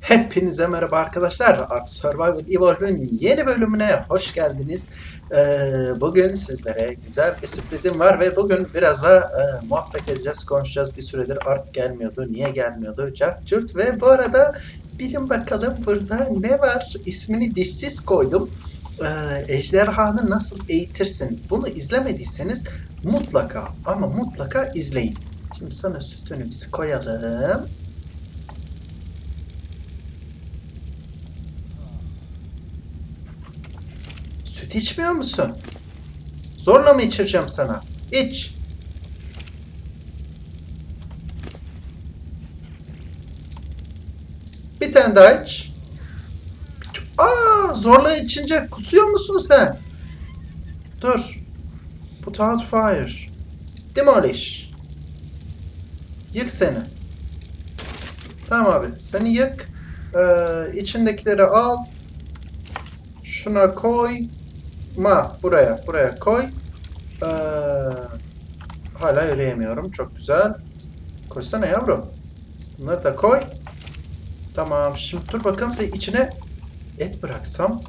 Hepinize merhaba arkadaşlar. Ark Survival Evolve'ün yeni bölümüne hoş geldiniz. Bugün sizlere güzel bir sürprizim var ve bugün biraz da e, muhabbet edeceğiz, konuşacağız. Bir süredir Ark gelmiyordu, niye gelmiyordu, cart curt ve bu arada bilin bakalım burada ne var? İsmini dişsiz koydum. Ee, ejderhanı nasıl eğitirsin? Bunu izlemediyseniz mutlaka ama mutlaka izleyin. Şimdi sana sütünü biz koyalım. Süt içmiyor musun? Zorla mı içireceğim sana? İç. Bir tane daha iç. Zorla içince kusuyor musun sen? Dur. Put out fire. Demolish. Yık seni. Tamam abi. Seni yık. Ee, içindekileri al. Şuna koy. Ma buraya. Buraya koy. Ee, hala yürüyemiyorum. Çok güzel. Koysana yavrum. Bunları da koy. Tamam. Şimdi dur bakalım sen içine et bıraksam.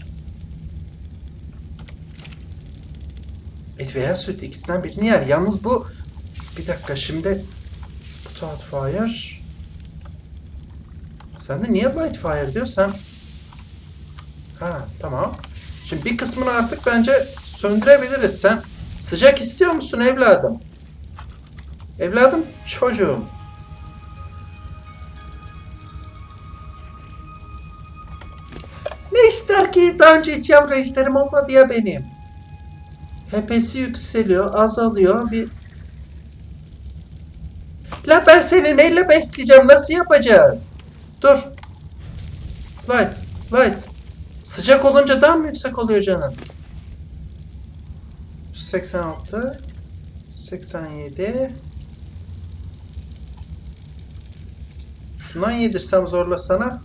Et veya süt ikisinden birini yer. Yalnız bu bir dakika şimdi put out fire. Sen de niye light fire diyor sen? Ha tamam. Şimdi bir kısmını artık bence söndürebiliriz. Sen sıcak istiyor musun evladım? Evladım çocuğum. Daha önce hiç yavru ejderim olmadı ya benim. Hepesi yükseliyor, azalıyor. Bir... La ben seni neyle besleyeceğim? Nasıl yapacağız? Dur. Light, light. Sıcak olunca daha mı yüksek oluyor canım? 186 87 Şundan yedirsem zorlasana.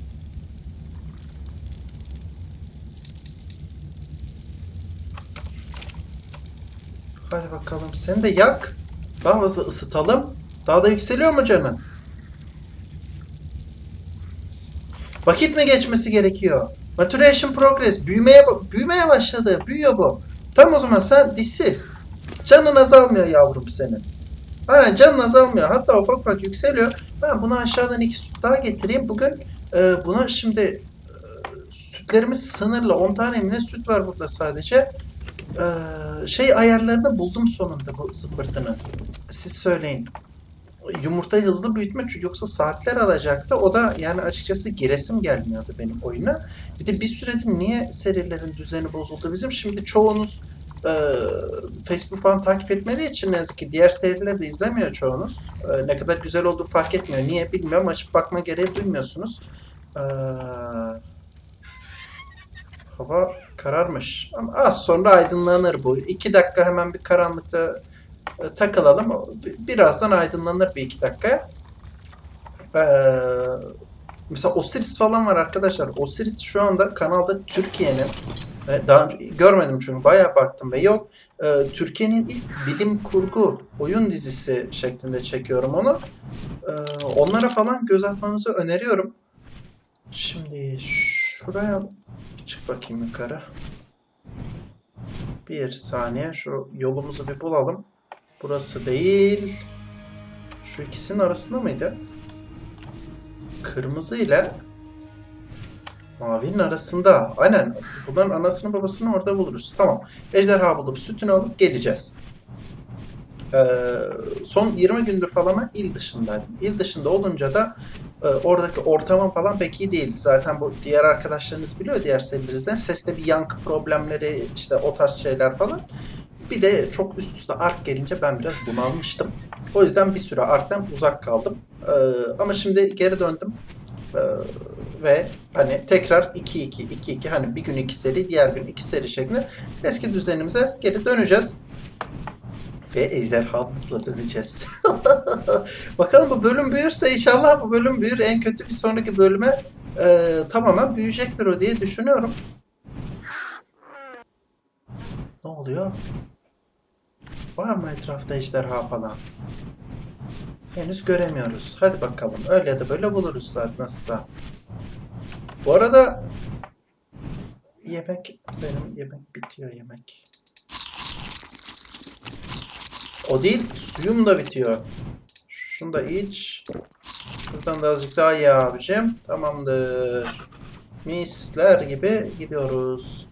Hadi bakalım sen de yak. Daha fazla ısıtalım. Daha da yükseliyor mu canın? Vakit mi geçmesi gerekiyor? Maturation progress. Büyümeye, büyümeye başladı. Büyüyor bu. Tam o zaman sen dişsiz. Canın azalmıyor yavrum senin. Aynen canın azalmıyor. Hatta ufak ufak yükseliyor. Ben buna aşağıdan iki süt daha getireyim. Bugün e, buna şimdi e, sütlerimiz sınırlı. 10 tane mi ne süt var burada sadece. E, şey ayarlarını buldum sonunda bu zımbırtının. Siz söyleyin. Yumurtayı hızlı büyütme yoksa saatler alacaktı. O da yani açıkçası giresim gelmiyordu benim oyuna. Bir de bir süredir niye serilerin düzeni bozuldu bizim? Şimdi çoğunuz e, Facebook falan takip etmediği için ne yazık ki diğer serileri de izlemiyor çoğunuz. E, ne kadar güzel olduğu fark etmiyor. Niye bilmiyorum. Açıp bakma gereği duymuyorsunuz. E, hava kararmış. Ama az sonra aydınlanır bu. İki dakika hemen bir karanlıkta e, takılalım. Birazdan aydınlanır bir iki dakika. Ee, mesela Osiris falan var arkadaşlar. Osiris şu anda kanalda Türkiye'nin e, daha önce görmedim çünkü bayağı baktım ve yok. Ee, Türkiye'nin ilk bilim kurgu oyun dizisi şeklinde çekiyorum onu. Ee, onlara falan göz atmanızı öneriyorum. Şimdi şuraya çık bakayım yukarı. Bir saniye şu yolumuzu bir bulalım. Burası değil. Şu ikisinin arasında mıydı? Kırmızı ile mavinin arasında. Aynen. Bunların anasını babasını orada buluruz. Tamam. Ejderha bulup sütünü alıp geleceğiz. Ee, son 20 gündür falan il dışındaydım. İl dışında olunca da e, oradaki ortamım falan pek iyi değildi. Zaten bu diğer arkadaşlarınız biliyor diğer serilerinizden. Seste bir yankı problemleri işte o tarz şeyler falan. Bir de çok üst üste ark gelince ben biraz bunalmıştım. O yüzden bir süre arktan uzak kaldım. Ee, ama şimdi geri döndüm. Ee, ve hani tekrar 2-2, 2-2 hani bir gün iki seri, diğer gün iki seri şeklinde eski düzenimize geri döneceğiz. Ve ejderhamızla döneceğiz. Bakalım bu bölüm büyürse inşallah bu bölüm büyür. En kötü bir sonraki bölüme e, tamamen büyüyecektir o diye düşünüyorum. Ne oluyor? Var mı etrafta ejderha falan? Henüz göremiyoruz. Hadi bakalım. Öyle ya da böyle buluruz zaten nasılsa. Bu arada yemek benim yemek bitiyor yemek. O değil suyum da bitiyor. Şunu da iç. Şuradan da azıcık daha ye abicim. Tamamdır. Misler gibi gidiyoruz.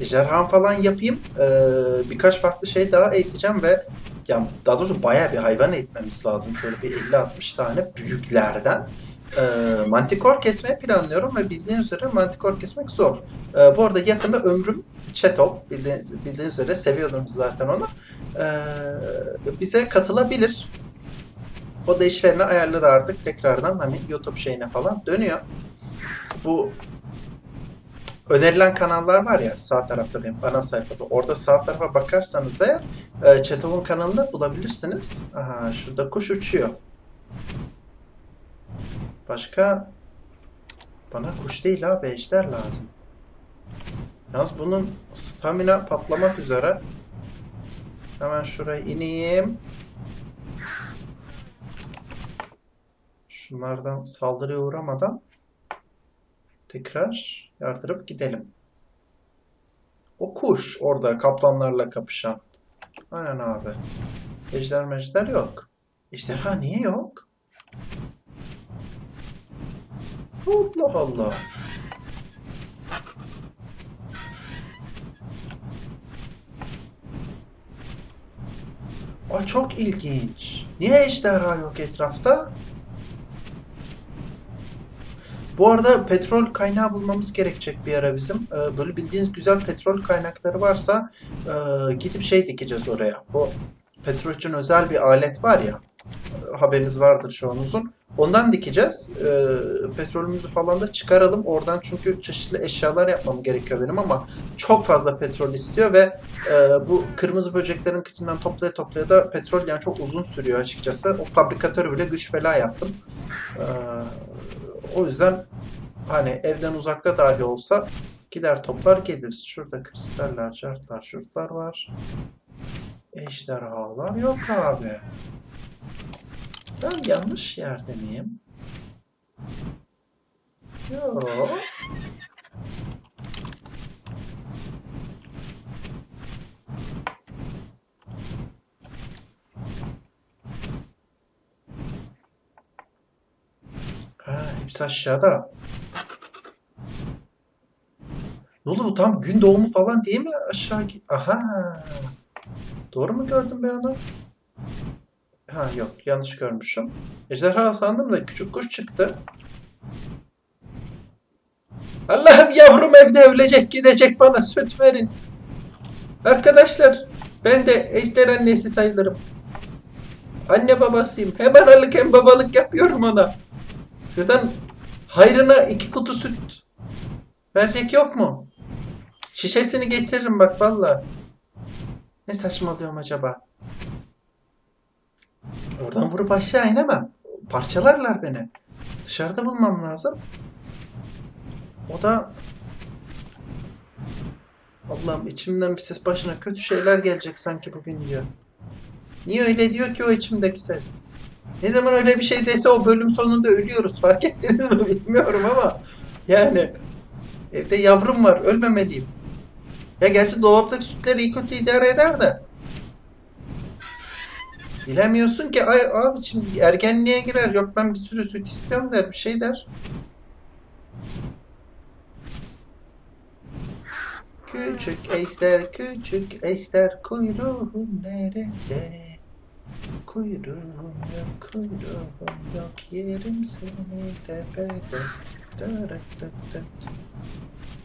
Ejderham falan yapayım. Ee, birkaç farklı şey daha eğiteceğim ve ya daha doğrusu bayağı bir hayvan eğitmemiz lazım. Şöyle bir 50-60 tane büyüklerden. Ee, mantikor kesmeyi planlıyorum ve bildiğiniz üzere mantikor kesmek zor. Ee, bu arada yakında ömrüm Chetop, bildi, bildiğiniz üzere seviyordum zaten onu. Ee, bize katılabilir. O da işlerini ayarladı artık tekrardan hani YouTube şeyine falan dönüyor. Bu önerilen kanallar var ya sağ tarafta benim ana sayfada. Orada sağ tarafa bakarsanız eğer e, Çetov'un kanalını bulabilirsiniz. Aha şurada kuş uçuyor. Başka bana kuş değil abi ejder lazım. Yalnız bunun stamina patlamak üzere. Hemen şuraya ineyim. Şunlardan saldırıya uğramadan tekrar yardırıp gidelim. O kuş orada kaplanlarla kapışan. Aynen abi. Ejder mejder yok. Ejderha niye yok? Allah Allah. Aa, çok ilginç. Niye ejderha yok etrafta? Bu arada petrol kaynağı bulmamız gerekecek bir ara bizim. Ee, böyle bildiğiniz güzel petrol kaynakları varsa e, gidip şey dikeceğiz oraya. Bu petrol için özel bir alet var ya. e, Haberiniz vardır çoğunuzun. Ondan dikeceğiz. Ee, petrolümüzü falan da çıkaralım. Oradan çünkü çeşitli eşyalar yapmam gerekiyor benim ama çok fazla petrol istiyor ve e, bu kırmızı böceklerin kıçından toplaya toplaya da petrol yani çok uzun sürüyor açıkçası. O fabrikatörü bile güç bela yaptım. Ee, o yüzden hani evden uzakta dahi olsa gider toplar geliriz. Şurada kristaller, cartlar, şurtlar var. Ejderhalar yok abi. Ben yanlış yerde miyim? Yok. Ha, hepsi aşağıda. Ne oldu bu tam gün doğumu falan değil mi? Aşağı git. Aha. Doğru mu gördüm ben onu? Ha yok yanlış görmüşüm. Ejderha sandım da küçük kuş çıktı. Allah'ım yavrum evde ölecek gidecek bana süt verin. Arkadaşlar ben de ejder annesi sayılırım. Anne babasıyım. Hem analık hem babalık yapıyorum ona. Şuradan hayrına iki kutu süt verecek yok mu? Şişesini getiririm bak valla. Ne saçmalıyorum acaba? Oradan vurup aşağı inemem. Parçalarlar beni. Dışarıda bulmam lazım. O da Allah'ım içimden bir ses başına kötü şeyler gelecek sanki bugün diyor. Niye öyle diyor ki o içimdeki ses? Ne zaman öyle bir şey dese o bölüm sonunda ölüyoruz. Fark ettiniz mi bilmiyorum ama yani evde yavrum var ölmemeliyim. Ya gerçi dolaptaki sütler iyi kötü idare eder de. Bilemiyorsun ki ay abi şimdi ergenliğe girer. Yok ben bir sürü süt istiyorum der bir şey der. Küçük ejder, küçük ejder kuyruğun nerede? Kuyruğum yok, kuyruğum yok, yerim seni tepede. Dırıt dıt dıt.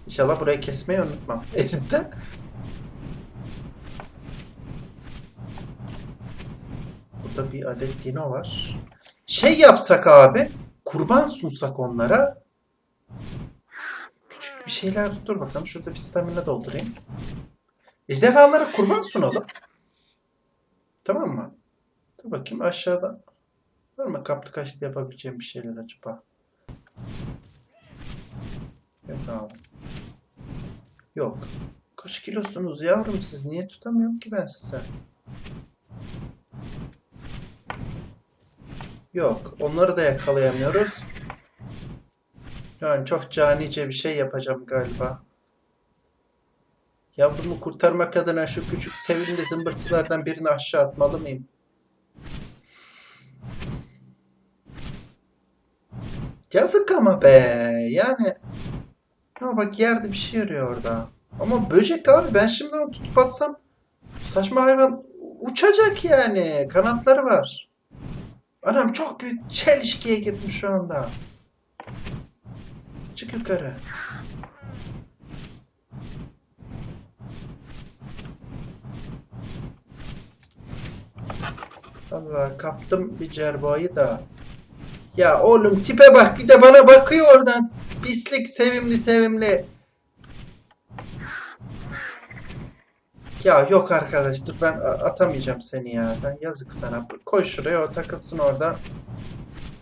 İnşallah burayı kesmeyi unutmam. Editte. Burada bir adet dino var. Şey yapsak abi, kurban sunsak onlara. Küçük bir şeyler, dur bakalım şurada bir stamina doldurayım. Ejderhalara kurban sunalım. Tamam mı? Dur bakayım aşağıda. Var mı kaptı kaçtı yapabileceğim bir şeyler acaba? Yok abi. Yok. Kaç kilosunuz yavrum siz? Niye tutamıyorum ki ben size? Yok. Onları da yakalayamıyoruz. Yani çok canice bir şey yapacağım galiba. Yavrumu kurtarmak adına şu küçük sevimli zımbırtılardan birini aşağı atmalı mıyım? Yazık ama be. Yani ya bak yerde bir şey arıyor orada. Ama böcek abi ben şimdi onu tutup atsam saçma hayvan uçacak yani. Kanatları var. Anam çok büyük çelişkiye girdim şu anda. Çık yukarı. Allah kaptım bir cerbayı da. Ya oğlum tipe bak bir de bana bakıyor oradan. Pislik sevimli sevimli. Ya yok arkadaş dur ben atamayacağım seni ya. Sen yazık sana. Koy şuraya o takılsın orada.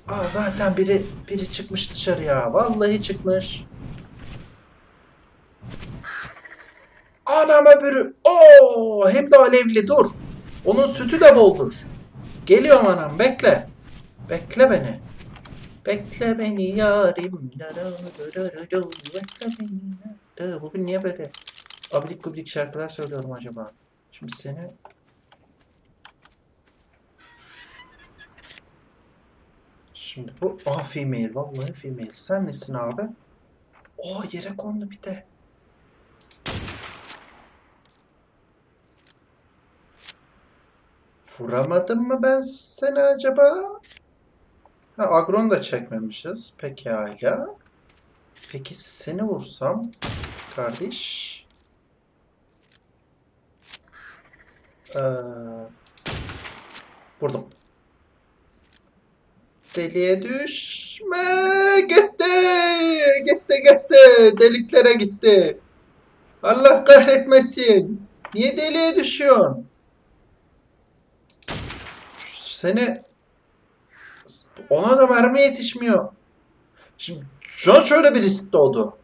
Aa zaten biri biri çıkmış dışarıya. Vallahi çıkmış. Anam öbürü. Oo hem de alevli dur. Onun sütü de boldur. Geliyorum anam bekle. Bekle beni. Bekle beni yarim. Bekle beni. Bugün niye böyle abidik gubidik şarkılar söylüyorum acaba? Şimdi seni Şimdi bu aha female vallahi female. Sen nesin abi? Aa yere kondu bir de. Vuramadım mı ben seni acaba? Ha agron da çekmemişiz. Pekala. Peki seni vursam kardeş. Ee, vurdum. Deliğe düşme. Gitti. Gitti gitti. Deliklere gitti. Allah kahretmesin. Niye deliğe düşüyorsun? Seni ona da mermi yetişmiyor. Şimdi şu an şöyle bir risk doğdu.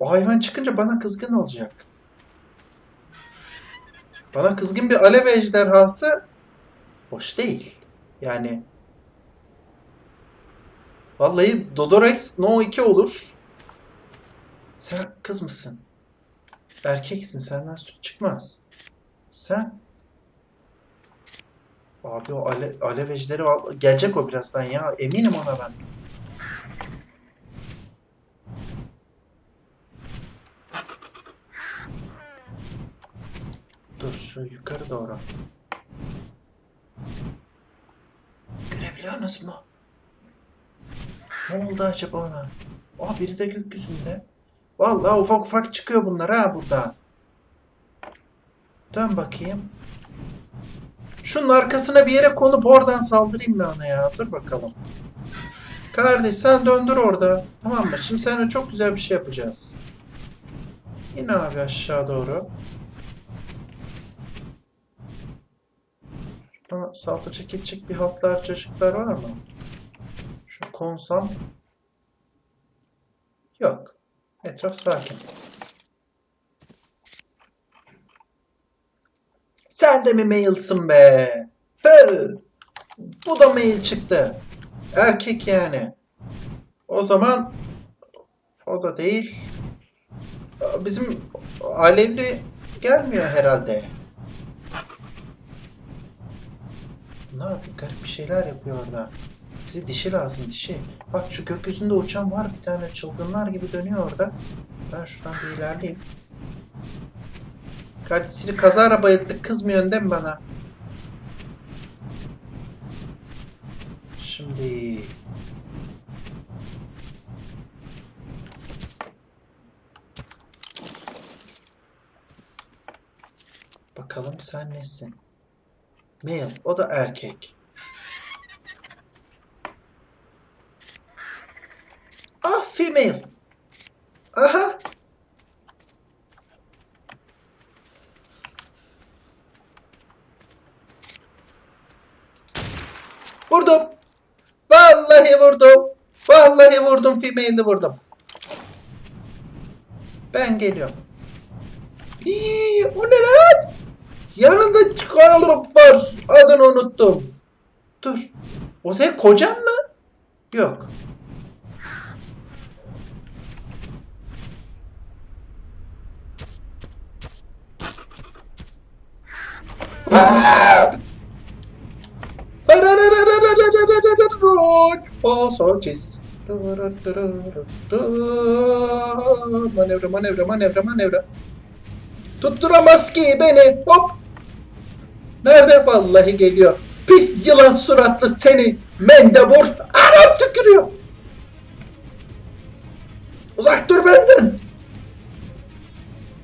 O hayvan çıkınca bana kızgın olacak. Bana kızgın bir alev ejderhası hoş değil. Yani vallahi Dodorex No 2 olur. Sen kız mısın? Erkeksin senden süt çıkmaz. Sen Abi o ale, alev ejderi gelecek o birazdan ya. Eminim ona ben. Dur şu yukarı doğru. Görebiliyorsunuz mu? Ne oldu acaba ona? Aa biri de gökyüzünde. Vallahi ufak ufak çıkıyor bunlar ha burada. Dön bakayım. Şunun arkasına bir yere konup oradan saldırayım mı ona ya? Dur bakalım. Kardeş sen döndür orada. Tamam mı? Şimdi seninle çok güzel bir şey yapacağız. Yine abi aşağı doğru. Bana saldıracak edecek bir haltlar çocuklar var mı? Şu konsam. Yok. Etraf sakin. Sen de mi mailsin be? Hı! Bu da mail çıktı. Erkek yani. O zaman o da değil. Bizim alevli gelmiyor herhalde. Ne yapıyor? Garip bir şeyler yapıyor orada. Bize dişi lazım dişi. Bak şu gökyüzünde uçan var bir tane çılgınlar gibi dönüyor orada. Ben şuradan bir ilerleyeyim. Kardeşini kazara bayıldık kızmıyorsun değil mi bana? Şimdi... Bakalım sen nesin? Male, o da erkek. Ah, female. Aha. Vurdum. Vallahi vurdum. Vallahi vurdum. Female'i vurdum. Ben geliyorum. Hii, o ne lan? Yanında kalıp var. Adını unuttum. Dur. O senin kocan mı? Yok. Passages. Manevra, manevra, manevra, manevra. Tutturamaz ki beni. Hop. Nerede? Vallahi geliyor. Pis yılan suratlı seni. Mendebur. Arap tükürüyor. Uzak dur benden.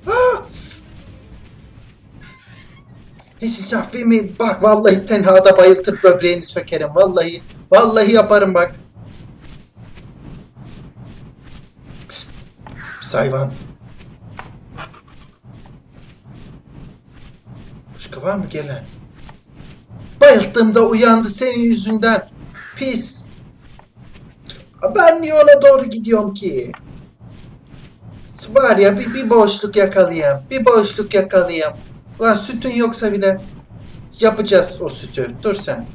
Ah, s- ne sisafi mi? Bak vallahi tenhada bayıltır böbreğini sökerim. Vallahi. Vallahi yaparım bak. Pis, pis hayvan. Başka var mı gelen? Bayılttığımda uyandı senin yüzünden. Pis. Ben niye ona doğru gidiyorum ki? Var ya bir, bir boşluk yakalayayım. Bir boşluk yakalayayım. Ulan sütün yoksa bile yapacağız o sütü. Dur sen.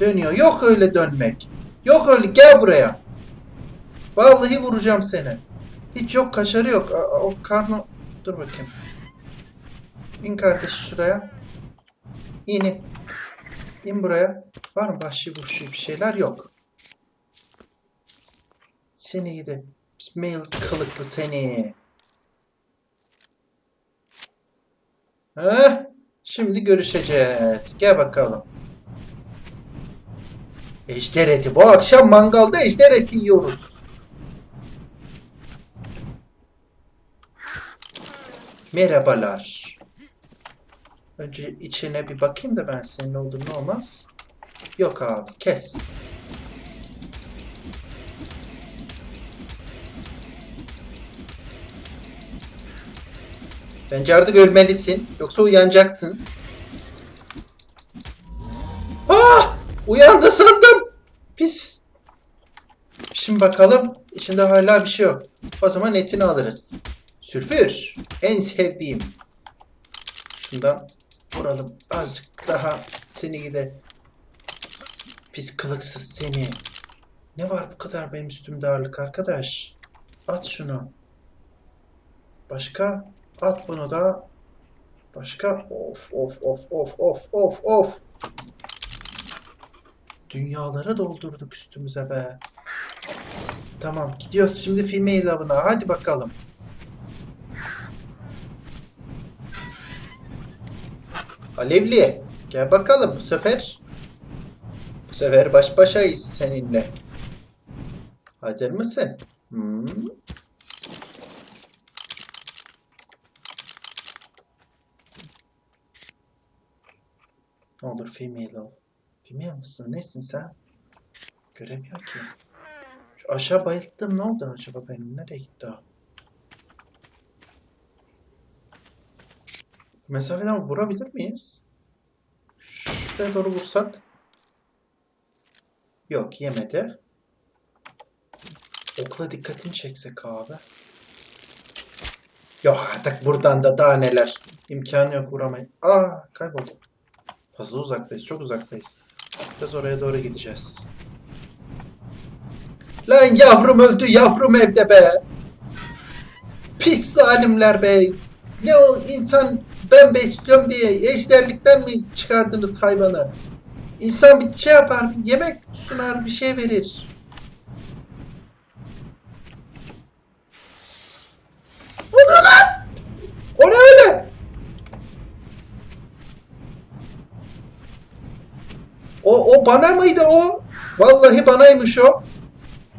Dönüyor. Yok öyle dönmek. Yok öyle. Gel buraya. Vallahi vuracağım seni. Hiç yok kaşarı yok. O karnı... Dur bakayım. İn kardeş şuraya. İn in. Buraya. Var mı vahşi vahşi bir şeyler? Yok. Seni gidi. Mail kılıklı seni. Heh, şimdi görüşeceğiz. Gel bakalım. Ejder eti. Bu akşam mangalda ejder eti yiyoruz. Merhabalar. Önce içine bir bakayım da ben senin olduğun ne olmaz. Yok abi kes. Bence artık ölmelisin. Yoksa uyanacaksın. Ah! Uyandı sandım. Pis. Şimdi bakalım. İçinde hala bir şey yok. O zaman etini alırız. Sülfür. En sevdiğim. Şundan vuralım. Azıcık daha seni gide. Pis kılıksız seni. Ne var bu kadar benim üstümde ağırlık arkadaş? At şunu. Başka? At bunu da. Başka? Of of of of of of of. Dünyalara doldurduk üstümüze be. Tamam gidiyoruz şimdi filme lavına. Hadi bakalım. Alevli gel bakalım bu sefer. Bu sefer baş başayız seninle. Hazır mısın? Hmm. Ne olur female ol. Female mısın? Nesin sen? Göremiyor ki. Şu aşağı bayılttım. Ne oldu acaba benim? Nereye gitti o? Mesafeden vurabilir miyiz? Şuraya doğru vursak. Yok yemedi. Okla dikkatini çeksek abi. Yok artık buradan da daha neler. İmkanı yok vuramayın. Aa kayboldu. Fazla uzaktayız. Çok uzaktayız. Biraz oraya doğru gideceğiz. Lan yavrum öldü. Yavrum evde be. Pis zalimler be. Ne o insan ben besliyorum diye ejderlikten mi çıkardınız hayvanı? İnsan bir şey yapar, bir yemek sunar, bir şey verir. O ne lan? O ne öyle? O, o bana mıydı o? Vallahi banaymış o.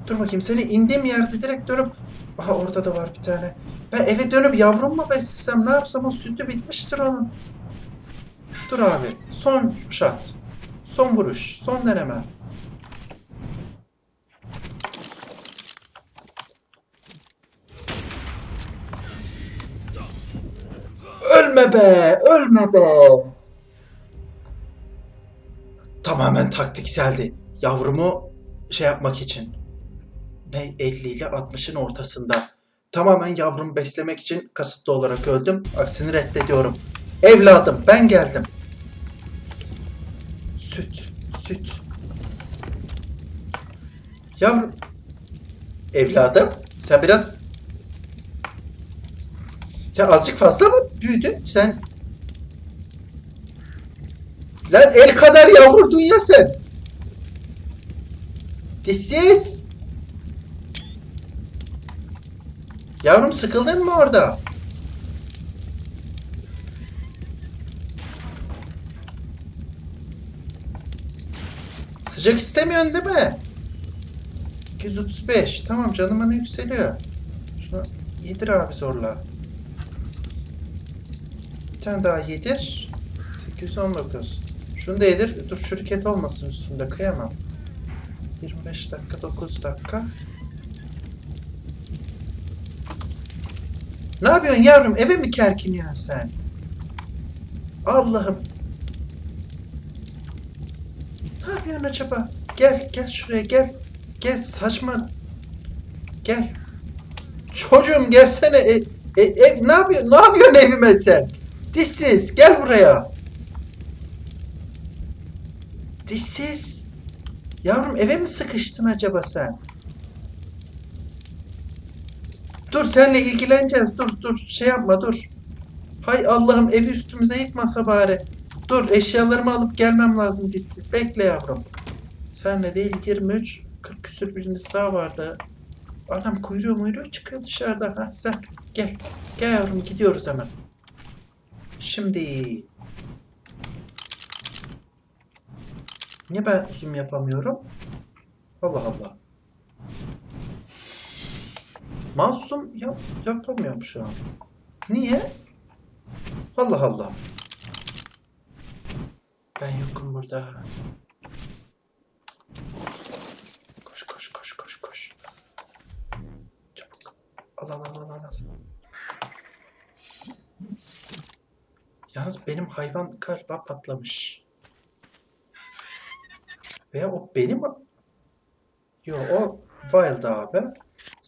Dur bakayım seni indiğim yerde direkt dönüp... Aha orada da var bir tane. Ben eve dönüp yavrum mu beslesem ne yapsam o sütü bitmiştir onun. Dur abi. Son shot. Son vuruş. Son deneme. Ölme be! Ölme be! Tamamen taktikseldi. Yavrumu şey yapmak için. Ne 50 ile 60'ın ortasında. Tamamen yavrumu beslemek için kasıtlı olarak öldüm. Aksini reddediyorum. Evladım ben geldim. Süt, süt. Yavrum. Evladım sen biraz... Sen azıcık fazla mı büyüdün? Sen... Lan el kadar yavrudun ya sen. Dişsiz. Yavrum sıkıldın mı orada? Sıcak istemiyorsun değil mi? 235. Tamam canım bana yükseliyor. Şunu yedir abi zorla. Bir tane daha yedir. 819. Şunu da yedir. Dur şirket olmasın üstünde kıyamam. 25 dakika 9 dakika. Ne yapıyorsun yavrum? Eve mi kerkiniyorsun sen? Allah'ım. Ne yapıyorsun acaba? Gel, gel şuraya gel. Gel saçma. Gel. Çocuğum gelsene. E, e, ev, ne yapıyorsun? Ne yapıyorsun evime sen? Dişsiz. Gel buraya. Dişsiz. Yavrum eve mi sıkıştın acaba sen? Dur seninle ilgileneceğiz. Dur dur şey yapma dur. Hay Allah'ım evi üstümüze yıkmasa bari. Dur eşyalarımı alıp gelmem lazım dişsiz. Bekle yavrum. Senle değil 23 40 küsür biriniz daha vardı. Anam kuyruğu muyruğu çıkıyor dışarıda. Ha sen gel. Gel yavrum gidiyoruz hemen. Şimdi. Niye ben zoom yapamıyorum? Allah Allah. Masum yap yapamıyorum şu an. Niye? Allah Allah. Ben yokum burada. Koş koş koş koş koş. Çabuk. Al al al al al. al. Yalnız benim hayvan galiba patlamış. Veya o benim... Yo o Wild abi.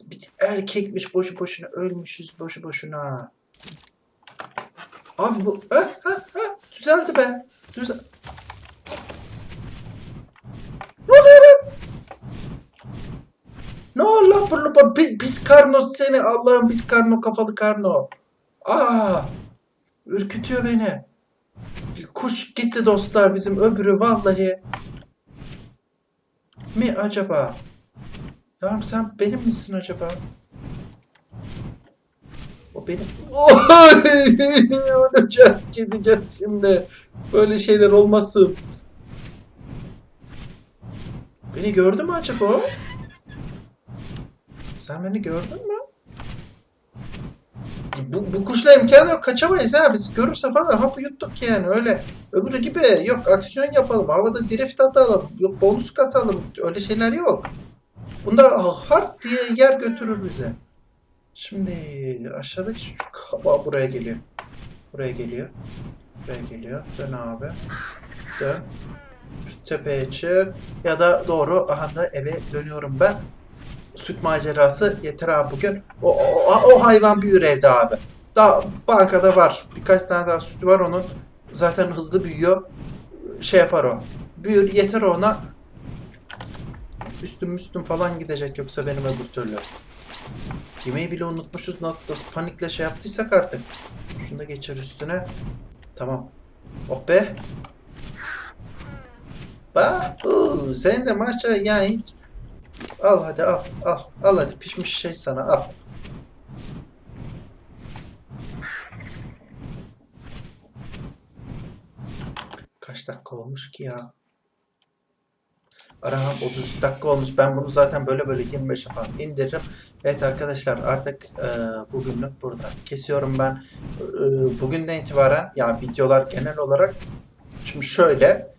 Bir erkekmiş boşu boşuna ölmüşüz boşu boşuna. Abi bu ha ha ha düzeldi be. Düzel. Ne oluyor lan? Ne oldu lan bu bu pi- pis karno seni Allah'ım pis karno kafalı karno. Aa! Ürkütüyor beni. Kuş gitti dostlar bizim öbürü vallahi. Mi acaba? Yavrum sen benim misin acaba? O benim. Oy! Öleceğiz gideceğiz şimdi. Böyle şeyler olmasın. Beni gördü mü acaba? Sen beni gördün mü? Bu, bu kuşla imkanı yok kaçamayız ha biz görürse falan hapı yuttuk yani öyle öbürü gibi yok aksiyon yapalım havada drift atalım yok bonus kasalım öyle şeyler yok. Bunda hard diye yer götürür bize. Şimdi aşağıdaki çocuk Aa, buraya geliyor. Buraya geliyor. Buraya geliyor. Dön abi. Dön. Şu tepeye çık. Ya da doğru aha da eve dönüyorum ben. Süt macerası yeter abi bugün. O, o, o hayvan büyür evde abi. Daha bankada var. Birkaç tane daha sütü var onun. Zaten hızlı büyüyor. Şey yapar o. Büyür yeter ona. Üstüm üstüm falan gidecek yoksa benim öbür türlü. Yemeği bile unutmuşuz. Nasıl, panikle şey yaptıysak artık. Şunu da geçir üstüne. Tamam. Oh be. Bah. Uu, sen de yani hiç. Al hadi al. Al. Al hadi pişmiş şey sana al. Kaç dakika olmuş ki ya? Araham 30 dakika olmuş. Ben bunu zaten böyle böyle 25'e falan indiririm. Evet arkadaşlar artık e, bugünlük burada. Kesiyorum ben. E, bugünden itibaren ya videolar genel olarak şimdi şöyle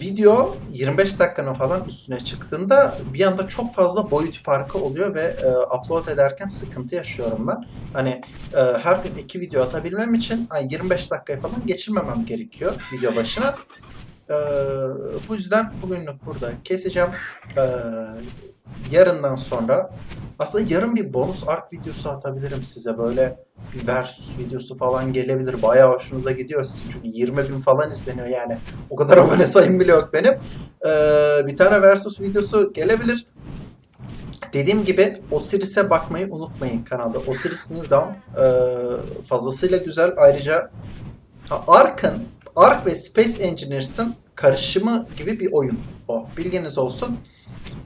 video 25 dakikanın falan üstüne çıktığında bir anda çok fazla boyut farkı oluyor ve e, upload ederken sıkıntı yaşıyorum ben. Hani e, her gün iki video atabilmem için ay, 25 dakikayı falan geçirmemem gerekiyor video başına. Ee, bu yüzden bugünlük burada keseceğim. Ee, yarından sonra Aslında yarın bir bonus ark videosu atabilirim size. Böyle bir versus videosu falan gelebilir. Bayağı hoşunuza gidiyor sizin. Çünkü 20 bin falan izleniyor yani. O kadar abone sayım bile yok benim. Ee, bir tane versus videosu gelebilir. Dediğim gibi Osiris'e bakmayı unutmayın kanalda. Osiris New Dawn ee, fazlasıyla güzel. Ayrıca Ark'ın, Ark ve Space Engineers'ın karışımı gibi bir oyun o. Bilginiz olsun.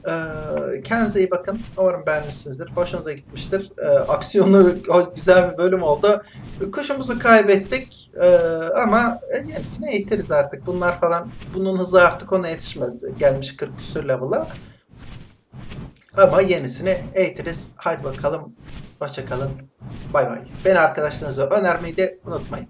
Ee, kendinize iyi bakın. Umarım beğenmişsinizdir. Hoşunuza gitmiştir. Ee, aksiyonlu güzel bir bölüm oldu. Kuşumuzu kaybettik ee, ama yenisini eğitiriz artık. Bunlar falan bunun hızı artık ona yetişmez. Gelmiş 40 küsür level'a. Ama yenisini eğitiriz. Hadi bakalım. Hoşçakalın. Bay bay. Beni arkadaşlarınıza önermeyi de unutmayın.